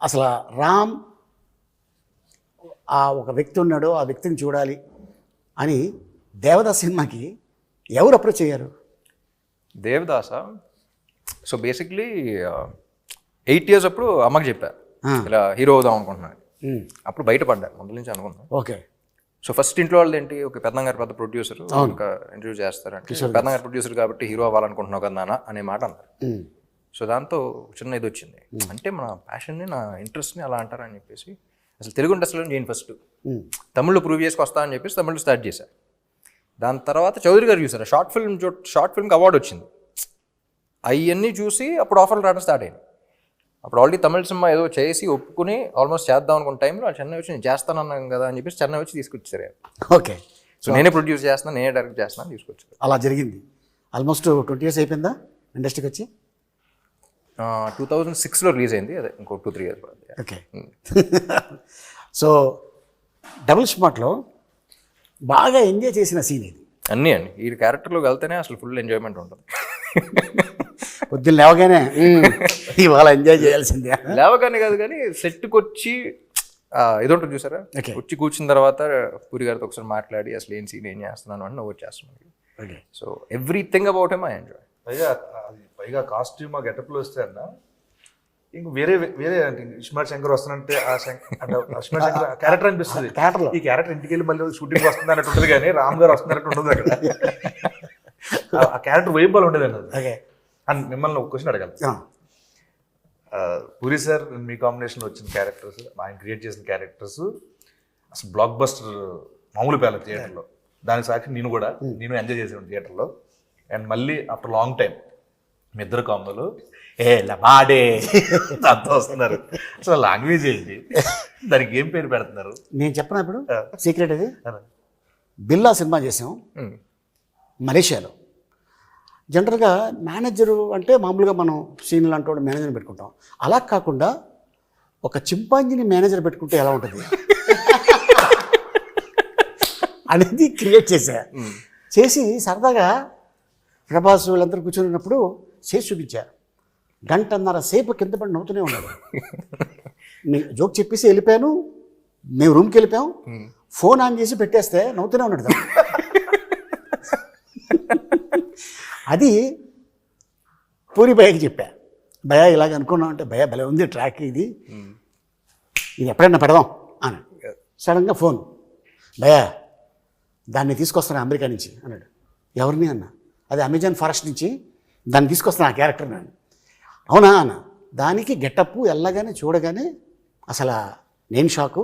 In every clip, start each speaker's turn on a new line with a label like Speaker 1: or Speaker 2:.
Speaker 1: అసలు రామ్ ఆ ఒక వ్యక్తి ఉన్నాడు ఆ వ్యక్తిని చూడాలి అని దేవదాస్ సినిమాకి ఎవరు అప్రోచ్ అయ్యారు?
Speaker 2: Devadasa? So basically eight years అప్పుడు అమ్మకి చెప్పా. ఇలా హీరో అవుదాం అనుకుంటున్నాను అప్పుడు బయటపడ్డా ముందు నుంచి అనుకున్నాను
Speaker 1: ఓకే.
Speaker 2: సో ఫస్ట్ ఇంట్లో వాళ్ళు ఏంటి ఒక పెద్దంగారు పెద్ద ప్రొడ్యూసర్ ఒక ఇంటర్వ్యూ చేస్తారంటే పెద్దంగారు ప్రొడ్యూసర్ కాబట్టి హీరో అవ్వాలనుకుంటున్నావు కదా నాన్న అనే మాట అన్నారు. సో దాంతో చిన్న ఇది వచ్చింది అంటే మన ప్యాషన్ని నా ఇంట్రెస్ట్ని అలా అంటారని చెప్పేసి అసలు తెలుగు ఇండస్ట్రీలో నేను ఫస్ట్. తమిళ్ళో ప్రూవ్ చేసుకు వస్తా అని చెప్పేసి తమిళ్ళో స్టార్ట్ చేశా. దాని తర్వాత చౌదరి గారు చూసారు షార్ట్ ఫిల్మ్ షార్ట్ ఫిల్మ్కి అవార్డు వచ్చింది. అవన్నీ చూసి అప్పుడు ఆఫర్లు రావడం స్టార్ట్ అయింది. అప్పుడు ఆల్రెడీ తమిళ సినిమా ఏదో చేసి ఒప్పుకుని ఆల్మోస్ట్ చేద్దాం అనుకున్న టైంలో చెన్నై వచ్చి నేను చేస్తానన్నాను కదా అని చెప్పేసి చెన్నై వచ్చి తీసుకొచ్చారు
Speaker 1: ఓకే.
Speaker 2: సో నేనే ప్రొడ్యూస్ చేస్తున్నాను నేనే డైరెక్ట్ చేస్తున్నాను తీసుకొచ్చారు.
Speaker 1: అలా జరిగింది. ఆల్మోస్ట్ ట్వంటీ ఇయర్స్ అయిపోయిందా ఇండస్ట్రీకి వచ్చి?
Speaker 2: టూ థౌజండ్ సిక్స్లో రిలీజ్ అయింది అదే ఇంకో టూ త్రీ ఇయర్స్ పడుతుంది
Speaker 1: ఓకే. సో డబుల్ స్మార్ట్లో బాగా ఎంజాయ్ చేసిన సీన్ ఇది
Speaker 2: అన్నీ అండి. ఈ క్యారెక్టర్లోకి వెళ్తేనే అసలు ఫుల్ ఎంజాయ్మెంట్ ఉంటుంది.
Speaker 1: పొద్దున్న లేవగానే "మ్మ్, ఇవాళ ఎంజాయ్ చేయాల్సిందే.
Speaker 2: లేవగానే కాదు కానీ సెట్కి వచ్చి ఉంటుంది చూసారా. వచ్చి కూర్చున్న తర్వాత పూరి గారితో ఒకసారి మాట్లాడి అసలు ఏం సీన్ ఏం చేస్తున్నాను? అని నువ్వు వచ్చేస్తున్నాను okay. So everything about um I
Speaker 3: enjoy అది పైగా కాస్ట్యూమ్ ఆ గెటప్లో వస్తే అన్న ఇంక వేరే వేరే అంటే ఇస్మార్ట్ శంకర్ వస్తానంటే ఆ శంకర్ క్యారెక్టర్ అనిపిస్తుంది. ఈ క్యారెక్టర్ ఇంటికి వెళ్ళి మళ్ళీ షూటింగ్ వస్తుంది అన్నట్టు ఉంటుంది కానీ రామ్ గారు వస్తున్నట్టు ఉండదు అక్కడ. ఆ- క్యారెక్టర్ వైబాల్ ఉండేది అన్నది. అండ్ మిమ్మల్ని ఒక క్వశ్చన్ అడగాలి. పూరి సార్ మీ కాంబినేషన్ వచ్చిన క్యారెక్టర్స్ ఆయన క్రియేట్ చేసిన క్యారెక్టర్స్ అసలు బ్లాక్ బస్టర్ మామూలు పేల థియేటర్లో దానికి సాక్షి నేను కూడా. నేను ఎంజాయ్ చేసాను థియేటర్లో అండ్ మళ్ళీ ఆఫ్టర్ లాంగ్ టైం ఇద్దరు కాంబోలు ఏ లబాడే అంతా వస్తున్నారు. అసలు లాంగ్వేజ్ ఏంటి? దానికి ఏం పేరు పెడుతున్నారు?
Speaker 1: నేను చెప్పనా ఇప్పుడు? సీక్రెట్ ఇది బిల్లా సినిమా చేసాం. మలేషియాలో. జనరల్గా మేనేజరు అంటే మామూలుగా మనం సీనియర్ అంటూ మేనేజర్ని పెట్టుకుంటాం. అలా కాకుండా ఒక చింపాంజీని మేనేజర్ పెట్టుకుంటే ఎలా ఉంటుంది? అనేది క్రియేట్ చేశా. చేసి సరదాగా ప్రభాస్ వీళ్ళందరూ కూర్చొని చేసి చూపించారు గంటన్నర సేపు కింద పడి నవ్వుతూనే ఉన్నాడు. నేను జోక్ చెప్పేసి వెళ్ళిపోయాను. మేము రూమ్కి వెళ్ళిపోయాం. ఫోన్ ఆన్ చేసి పెట్టేస్తే నవ్వుతూనే ఉన్నాడు అది పూరి భయకి చెప్పా. భయ ఇలాగ అనుకున్నాం అంటే భయ భలే ఉంది ట్రాక్ ఇది. ఇది ఎప్పుడైనా పెడదాం అని సడన్గా ఫోన్. భయ దాన్ని తీసుకొస్తాను అమెరికా నుంచి అన్నాడు. ఎవరిని అన్న? అది అమెజాన్ ఫారెస్ట్ నుంచి దాన్ని తీసుకొస్తాను ఆ క్యారెక్టర్ నేను. అవునా అన్న? దానికి గెటప్ వెళ్ళగానే చూడగానే అసలు నేను షాకు.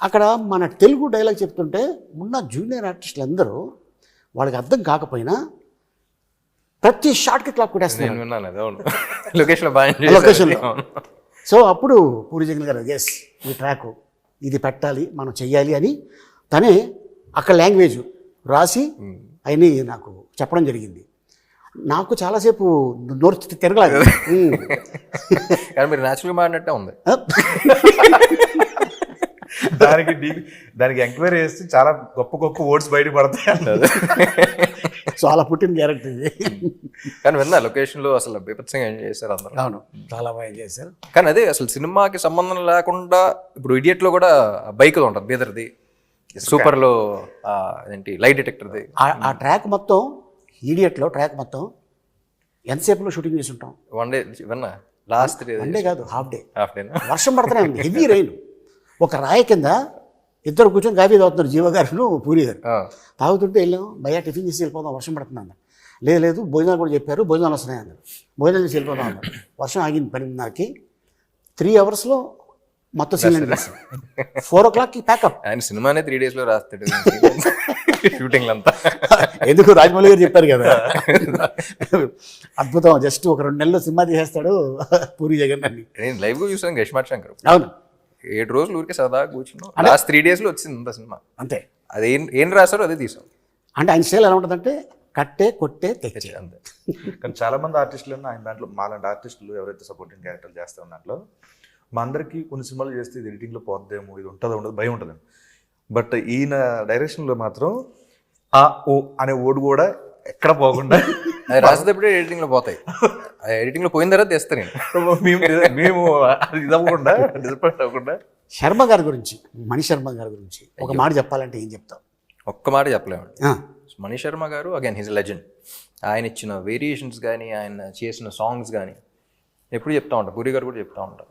Speaker 1: అక్కడ మన తెలుగు డైలాగ్ చెప్తుంటే ఉన్న జూనియర్ ఆర్టిస్టులు అందరూ వాళ్ళకి అర్థం కాకపోయినా ప్రతి షాట్కి క్లాప్ కొట్టేస్తున్నారు.
Speaker 2: లొకేషన్లో.
Speaker 1: సో అప్పుడు పూరి జగన్ గారు ఎస్ ఈ ట్రాక్ ఇది పెట్టాలి మనం చెయ్యాలి అని తనే అక్కడ లాంగ్వేజ్ రాసి అయినా నాకు చెప్పడం జరిగింది. నాకు చాలాసేపు నోరు తిరగలేదు.
Speaker 2: కానీ మీరు న్యాచురల్గా మాడినట్టే ఉంది.
Speaker 3: దానికి దానికి ఎంక్వైరీ చేస్తే చాలా గొప్ప గొప్ప వర్డ్స్ బయట పడతాయి అన్నది
Speaker 1: సో అలా పుట్టిన క్యారెక్టర్ ఇది.
Speaker 2: కానీ విన్నా లొకేషన్లో అసలు బీభత్సంగా ఎంజాయ్ చేశారు అందరూ?
Speaker 1: అవును. చాలా బాగా చేశారు.
Speaker 2: కానీ అదే అసలు సినిమాకి సంబంధం లేకుండా ఇప్పుడు ఇడియట్లో కూడా బైక్ ఉంటుంది బీదర్ది. సూపర్లో ఆ, ఏంటి లైట్ డిటెక్టర్ది
Speaker 1: ఆ ట్రాక్ మొత్తం ఈడియట్లో ట్రాక్ మొత్తం ఎంతసేపులో షూటింగ్ చేసి ఉంటాం
Speaker 2: వన్ డే విన్నా లాస్ట్
Speaker 1: వన్ డే కాదు హాఫ్ డే
Speaker 2: హాఫ్ డే
Speaker 1: వర్షం పడుతూనే ఉంది హెవీ రైన్ ఒక రాయి కింద ఇద్దరు కూర్చొని కాఫీ తాగుతున్నారు జీవ గారు పూరి గారు. తాగుతుంటే వెళ్ళాం భయ్యా టిఫిన్ చేసి వెళ్ళిపోదాం వర్షం పడుతుంది అన్నారు. లేదు లేదు భోజనాలు కూడా చెప్పారు భోజనాలు వస్తున్నాయి అన్నారు భోజనాలు చేసి వెళ్ళిపోదాం అన్నారు. వర్షం ఆగింది పన్నెండున్నరకి. త్రీ అవర్స్లో మొత్తం సీన్ చేస్తాం ఫోర్ ఓ క్లాక్కి ప్యాకప్
Speaker 2: ఆయన సినిమానే త్రీ డేస్లో రాస్తాడు. షూటింగ్ అంతా
Speaker 1: ఎందుకు రాజమౌళి గారు చెప్పారు కదా? అద్భుతం. జస్ట్ ఒక రెండు నెలలు సినిమా తీసేస్తాడు పూరి జగన్ అని.
Speaker 2: నేను లైవ్గా చూసాను గష్మాట్ శంకర్.
Speaker 1: అవును.
Speaker 2: ఏడు రోజులు ఊరికే సరదాగా కూర్చున్నాం. లాస్ట్ త్రీ డేస్లో వచ్చింది అంత సినిమా.
Speaker 1: అంతే.
Speaker 2: అది ఏం ఏం రాశారో అదే తీసాం.
Speaker 1: అంటే ఆయన స్టైల్ ఎలా ఉంటుందంటే కట్టే కొట్టే తెచ్చే.
Speaker 2: అంతే.
Speaker 3: కానీ చాలా మంది ఆర్టిస్టులు ఆయన దాంట్లో మాలాంటి ఆర్టిస్టులు ఎవరైతే సపోర్టింగ్ క్యారెక్టర్ చేస్తే ఉన్న దాంట్లో మా అందరికీ కొన్ని సినిమాలు చేస్తే ఇది ఎడిటింగ్లో పోద్దేమో ఇది ఉంటుందో ఉండదు భయం ఉంటుంది. బట్ ఈయన డైరెక్షన్లో మాత్రం ఆ ఓ అనే ఓడు కూడా ఎక్కడ పోకుండా
Speaker 2: అది రాసేటప్పుడే ఎడిటింగ్లో పోతాయి. ఆ ఎడిటింగ్లో పోయిన తర్వాత తెస్తా నేను.
Speaker 3: మేము మేము అది ఇది అవ్వకుండా డిసప్పాయింట్ అవ్వకుండా.
Speaker 1: శర్మ గారి గురించి మణి శర్మ గారి గురించి ఒక మాట చెప్పాలంటే ఏం చెప్తావు?
Speaker 2: ఒక్క మాట చెప్పలేమండి
Speaker 1: ఆ,
Speaker 2: మనీష్ శర్మ గారు అగైన్ హిజ్ లెజెండ్ ఆయన ఇచ్చిన వేరియేషన్స్ కానీ ఆయన చేసిన సాంగ్స్ కానీ ఎప్పుడు చెప్తా ఉంటారు పూరి గారు కూడా చెప్తా ఉంటారు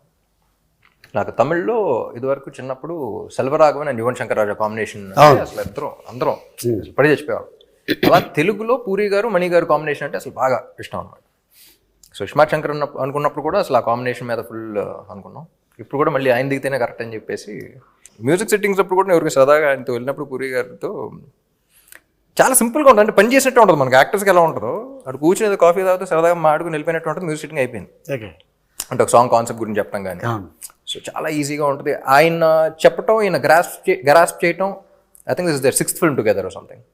Speaker 2: నాకు తమిళ్ళో ఇదివరకు చిన్నప్పుడు సెల్వరాఘవన్ అండ్ యువన్ శంకర్ రాజా కాంబినేషన్ అసలు ఇద్దరం అందరం పడి చచ్చిపోయాడు అలా తెలుగులో పూరి గారు మణి గారు కాంబినేషన్ అంటే అసలు బాగా ఇష్టం అనమాట సో శంకర్ ఉన్న అనుకున్నప్పుడు కూడా అసలు ఆ కాంబినేషన్ మీద ఫుల్ అనుకున్నాం. ఇప్పుడు కూడా మళ్ళీ ఆయన దిగితేనే కరెక్ట్ అని చెప్పేసి మ్యూజిక్ సెట్టింగ్స్ అప్పుడు కూడా ఎవరికి సరదాగా ఆయనతో వెళ్ళినప్పుడు పూరి గారితో చాలా సింపుల్గా ఉంటుంది. అంటే పని చేసినట్టు ఉంటుంది మనకి. యాక్టర్స్కి ఎలా ఉంటుందో అటు కూర్చుని ఏదో కాఫీ తాగితే సరదాగా మాడుకుని వెళ్ళిపోయినట్టు ఉంటుంది. మ్యూజిక్ సెట్టింగ్ అయిపోయింది.
Speaker 1: ఓకే.
Speaker 2: అంటే ఒక సాంగ్ కాన్సెప్ట్ గురించి చెప్పడం కానీ. సో చాలా ఈజీగా ఉంటుంది ఆయన చెప్పటం ఈయన గ్రాస్ప్ గ్రాస్ప్ చేయటం I think this their sixth film together or something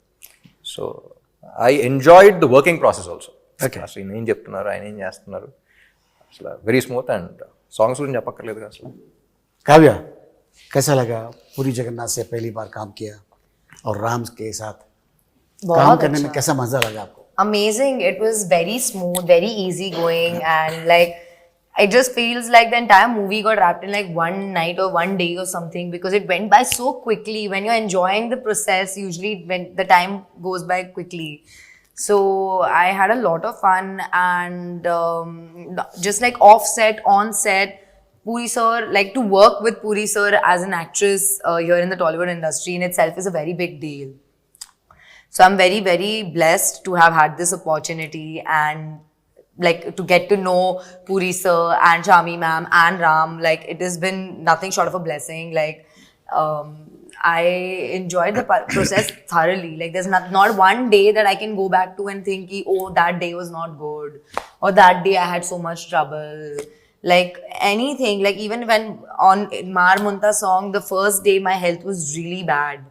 Speaker 2: so I enjoyed the working process also
Speaker 1: Okay.
Speaker 2: అసలు ఈయన ఏం చెప్తున్నారు ఆయన ఏం చేస్తున్నారు అసలు వెరీ స్మూత్ అండ్ సాంగ్స్ గురించి చెప్పక్కర్లేదు కదా అసలు
Speaker 1: काव्या कैसा लगा पूरी जगन्नाथ से पहली बार काम किया और राम के साथ काम
Speaker 4: बहुत
Speaker 1: करने में
Speaker 4: अच्छा।
Speaker 1: कैसा मजा लगा आपको
Speaker 4: amazing. It was very smooth, very easy going, and like it just feels like the entire movie got wrapped in like one night or one day or something because it went by so quickly. When you're enjoying the process, usually when the time goes by quickly. So I had a lot of fun and um, just like offset, on set. Puri sir, like to work with Puri sir as an actress uh, here in the Tollywood industry in itself is a very big deal. So I'm very, very blessed to have had this opportunity and like to get to know Puri sir and Shami ma'am and Ram. Like it has been nothing short of a blessing. Like um, I enjoyed the process thoroughly. Like there's not not one day that I can go back to and think, oh, that day was not good, or that day I had so much trouble. Like anything, like even when on Mar Munta song, the first day my health was really bad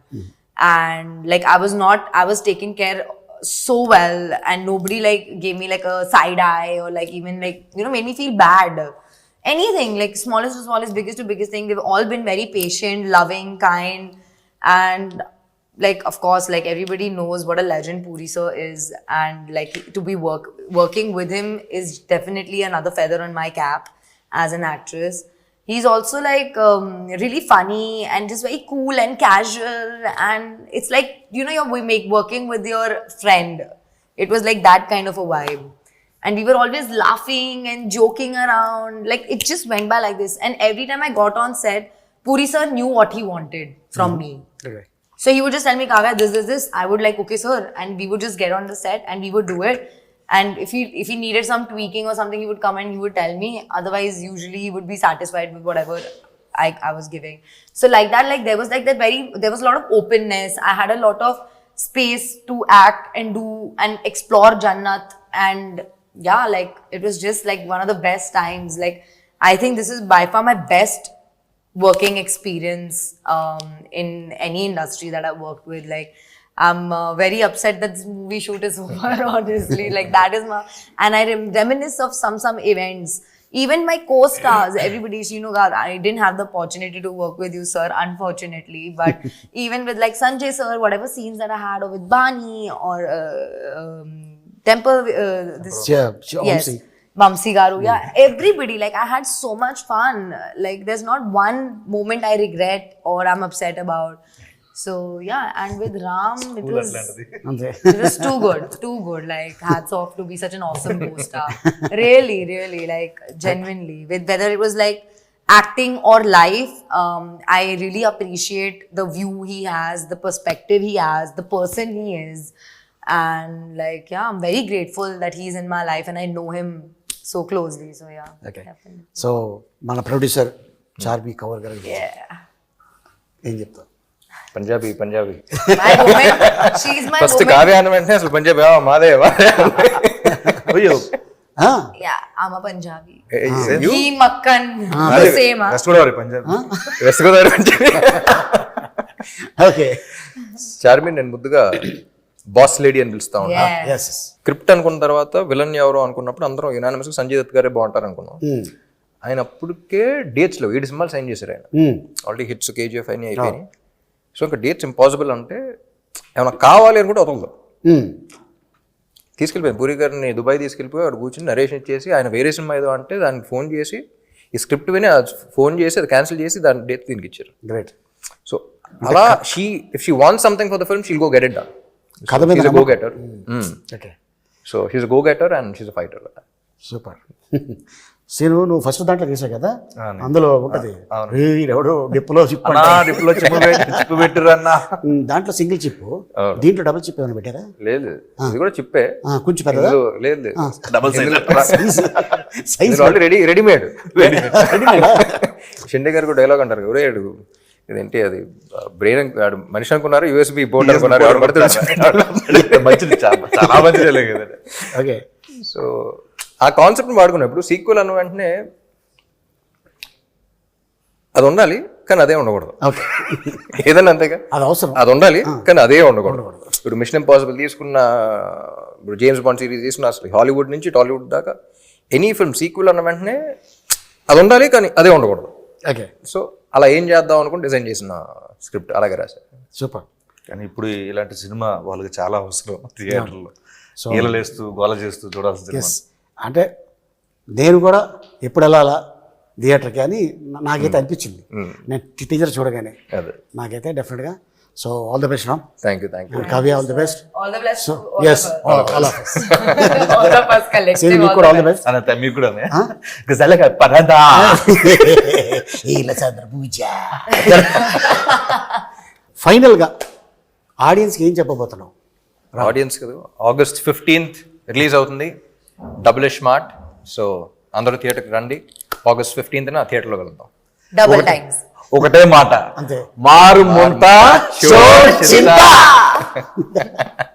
Speaker 4: and like I was not, I was taken care so well, and nobody like gave me like a side eye or like even like you know made me feel bad. Anything like smallest to smallest, biggest to biggest thing, they've all been very patient, loving, kind, and like of course like everybody knows what a legend Puri sir is, and like to be work working with him is definitely another feather on my cap as an actress he's also like um, really funny and just very cool and casual and it's like you know you're we make working with your friend it was like that kind of a vibe and we were always laughing and joking around like it just went by like this and every time i got on set puri sir knew what he wanted from me
Speaker 1: Okay.
Speaker 4: so he would just tell me, kaga this, this, this. I would like, okay, sir. And we would just get on the set and we would do it. And if he if he needed some tweaking or something, he would come and he would tell me. Otherwise, usually he would be satisfied with whatever I, I was giving. So like that, like there was like that very there was a lot of openness. I had a lot of space to act and do and explore Jannat. And yeah, like it was just like one of the best times. Like I think this is by far my best working experience um, in any industry that I've worked with. Like, I'm uh, very upset that this movie shoot is over. Honestly, like that is my and I rem- reminisce of some some events. Even my co-stars, everybody, you know, God, I didn't have the opportunity to work with you, sir, unfortunately. But even with like Sanjay sir, whatever scenes that I had, or with Bani or uh, um, Temple, uh, this
Speaker 1: sure,
Speaker 4: yes.
Speaker 1: Vamsi
Speaker 4: Garu, yeah, everybody. Like I had so much fun. Like there's not one moment I regret or I'm upset about. So yeah, and with Ram, it was
Speaker 1: అంతే
Speaker 4: it was too good, too good. Like hats off to be such an awesome co-star. really, really, like genuinely. With whether it was like acting or life, um, I really appreciate the view he has, the perspective he has, the person he is, and like yeah, I'm very grateful that he's in my life and I know him so closely. So yeah,
Speaker 1: Okay.
Speaker 4: definitely.
Speaker 1: So మన producer Charmi cover గారు
Speaker 4: Yeah.
Speaker 1: ఏం చెప్తావు
Speaker 2: Punjabi Punjabi.
Speaker 4: First woman.
Speaker 2: Kavya అన్న వెంటనే అసలు పంజాబీ మాదే
Speaker 3: అయ్యో.
Speaker 1: ఆ,
Speaker 4: Yeah, I'm a Punjabi.
Speaker 2: You?
Speaker 4: He Makkan,
Speaker 3: అదే,
Speaker 4: the same. huh?
Speaker 3: West Godavari Punjab.
Speaker 2: West Godavari Punjabi.
Speaker 1: Okay.
Speaker 2: Charmi నేను ముద్దుగా బాస్ లేడీ అని పిలుస్తా ఉన్నా. స్క్రిప్ట్ అనుకున్న తర్వాత విలన్ ఎవరు అనుకున్నప్పుడు అందరం యునానిమస్ సంజయ్ దత్ గారే బాగుంటారు అనుకున్నాం. ఆయన అప్పటికే డేట్స్లో ఏడు సినిమాలు సైన్ చేశారు ఆయన. ఆల్రెడీ హిట్స్ కేజీఎఫ్ అని అయిపోయినాయి. సో ఇంకా డేట్స్ ఇంపాసిబుల్ అంటే ఏమైనా కావాలి అని కూడా వదలదు తీసుకెళ్ళిపోయింది పూరి గారిని దుబాయ్ తీసుకెళ్ళిపోయి అక్కడ కూర్చొని నరేషన్ ఇచ్చేసి ఆయన వేరే సినిమా ఏదో అంటే దానికి ఫోన్ చేసి ఈ స్క్రిప్ట్ విని ఫోన్ చేసి అది క్యాన్సిల్ చేసి దాని డేట్ దీనికి ఇచ్చారు.
Speaker 1: గ్రేట్
Speaker 2: సో అలా she if she want something for the film she'll go get it done
Speaker 1: కథ మీద
Speaker 2: go getter
Speaker 1: okay
Speaker 2: so she's go getter and she's fighter
Speaker 1: super Seenu నువ్వు ఫస్ట్ దాంట్లో చేసావు కదా. అందులో ఉంటది. ఎవడో డిప్పులో చిప్
Speaker 3: డిప్లో చిప్పు పెట్టి చిప్పు పెట్టిర్రు అన్న.
Speaker 1: దాంట్లో సింగిల్ చిప్
Speaker 2: అవును.
Speaker 1: దీంట్లో డబుల్ చిప్ ఏమైనా పెట్టారా?
Speaker 2: లేదు. ఇది కూడా చిప్పే
Speaker 1: కొంచెం
Speaker 2: ఇందులో లేదు. లేదు
Speaker 3: double
Speaker 1: size
Speaker 2: size ready readymade Shinde గారు కూడా డైలాగ్ అంటారు. ఒరే అడుగు. ఇదేంటి అది? బ్రెయిన్ మనిషి అనుకున్నారు యూఎస్బి బోర్డు అనుకున్నారు. ఎవరు పడితే
Speaker 3: మంచిది చాలా మంచిది కదండి.
Speaker 1: ఓకే
Speaker 2: సో ఆ కాన్సెప్ట్ని వాడుకున్నప్పుడు సీక్వెల్ అన్న వెంటనే అది ఉండాలి కానీ అదే ఉండకూడదు.
Speaker 1: ఓకే.
Speaker 2: ఏదన్నా అంతేగా?
Speaker 1: అది అవసరం.
Speaker 2: అది ఉండాలి కానీ అదే ఉండకూడదు. ఇప్పుడు మిషన్ ఇంపాసిబుల్ తీసుకున్న ఇప్పుడు జేమ్స్ బాండ్ సిరీస్ తీసుకున్న అసలు హాలీవుడ్ నుంచి టాలీవుడ్ దాకా ఎనీ ఫిల్మ్ సీక్వెల్ అన్న వెంటనే అది ఉండాలి కానీ అదే ఉండకూడదు.
Speaker 1: ఓకే.
Speaker 2: సో అలా ఏం చేద్దాం అనుకుని డిజైన్ చేసిన స్క్రిప్ట్ అలాగే రాశారు.
Speaker 1: సూపర్.
Speaker 3: కానీ ఇప్పుడు ఇలాంటి సినిమా వాళ్ళకి చాలా అవసరం థియేటర్లో. ఈలలేస్తూ గోల చేస్తూ చూడాల్సిన సినిమా.
Speaker 1: ఎస్ అంటే నేను కూడా ఎప్పుడు వెళ్ళాలా థియేటర్కి అని నాకైతే అనిపించింది. నేను టీచర్ చూడగానే
Speaker 2: అదే.
Speaker 1: నాకైతే డెఫినెట్గా. So all
Speaker 2: the best Ram. Thank
Speaker 1: you thank you Kavya
Speaker 4: all the best. So all
Speaker 1: ఎస్
Speaker 4: of us. all of us. collective.
Speaker 1: Seenu మీకు
Speaker 4: all
Speaker 1: కూడా ఆల్ ది బెస్ట్
Speaker 3: అని మీకు కూడా గజాలగా పరదా
Speaker 1: పూజ ఫైనల్గా ఆడియన్స్కి ఏం చెప్పబోతున్నావు?
Speaker 2: ఆడియన్స్ కదా ఆగస్ట్ ఫిఫ్టీన్త్ రిలీజ్ అవుతుంది. డబుల్ స్మార్ట్ సో అందరూ థియేటర్కి రండి. ఆగస్ట్ ఫిఫ్టీన్త్న థియేటర్లో వెళ్దాం.
Speaker 4: Double times.
Speaker 3: ఒకటే మాట.
Speaker 1: అంతే.
Speaker 3: మారు ముంత
Speaker 2: షో
Speaker 3: చింత